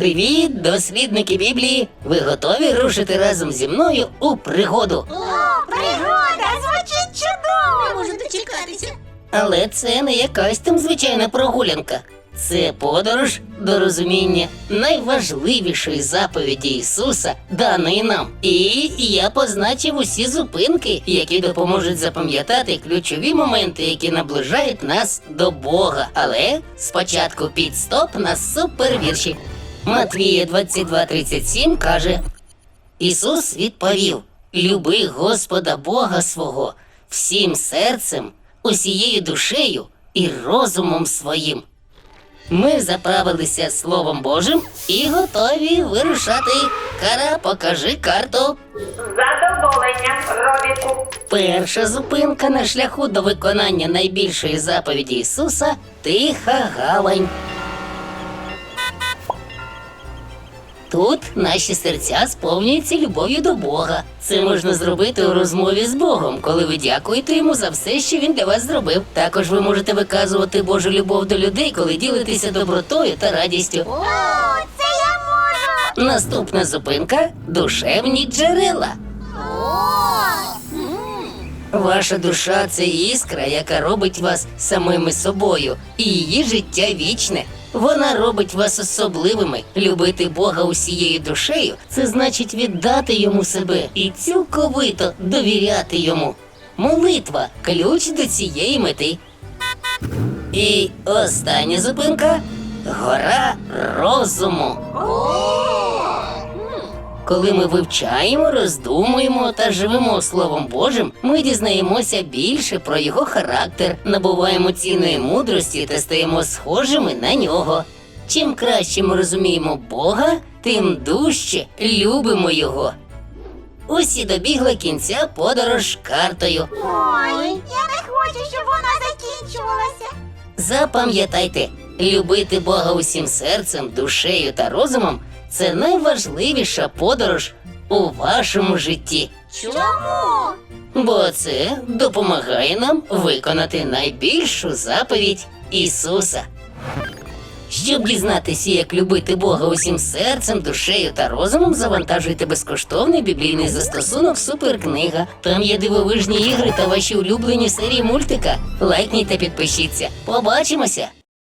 Привіт, дослідники Біблії! Ви готові рушити разом зі мною у пригоду? О, пригода! Звучить чудово! Не можу дочекатися. Але це не якась там звичайна прогулянка. Це подорож до розуміння найважливішої заповіді Ісуса, даної нам. І я позначив усі зупинки, які допоможуть запам'ятати ключові моменти, які наближають нас до Бога. Але спочатку підстоп на супервірші. Матвія 22.37 каже: Ісус відповів: Люби Господа Бога свого всім серцем, усією душею і розумом своїм. Ми заправилися Словом Божим і готові вирушати. Кара, покажи карту. Задоволенням, Робіку. Перша зупинка на шляху до виконання найбільшої заповіді Ісуса Тиха гавань. Тут наші серця сповнюються любов'ю до Бога. Це можна зробити у розмові з Богом, коли ви дякуєте йому за все, що він для вас зробив. Також ви можете виказувати Божу любов до людей, коли ділитеся добротою та радістю. О, це я можу! Наступна зупинка душевні джерела. Ваша душа це іскра, яка робить вас самими собою, і її життя вічне. Вона робить вас особливими. Любити Бога усією душею це значить віддати йому себе і цілковито довіряти йому. Молитва ключ до цієї мети. І остання зупинка гора розуму. Коли ми вивчаємо, роздумуємо та живемо Словом Божим, ми дізнаємося більше про його характер, набуваємо цінної мудрості та стаємо схожими на нього. Чим краще ми розуміємо Бога, тим дужче любимо його. Усі добігли кінця подорож картою. ой, я не хочу, щоб вона закінчувалася. Запам'ятайте, любити Бога усім серцем, душею та розумом це найважливіша подорож у вашому житті. Чому? Бо це допомагає нам виконати найбільшу заповідь Ісуса. Щоб дізнатися, як любити Бога усім серцем, душею та розумом, завантажуйте безкоштовний біблійний застосунок Суперкнига. Там є дивовижні ігри та ваші улюблені серії мультика. Лайкніть та підпишіться. Побачимося!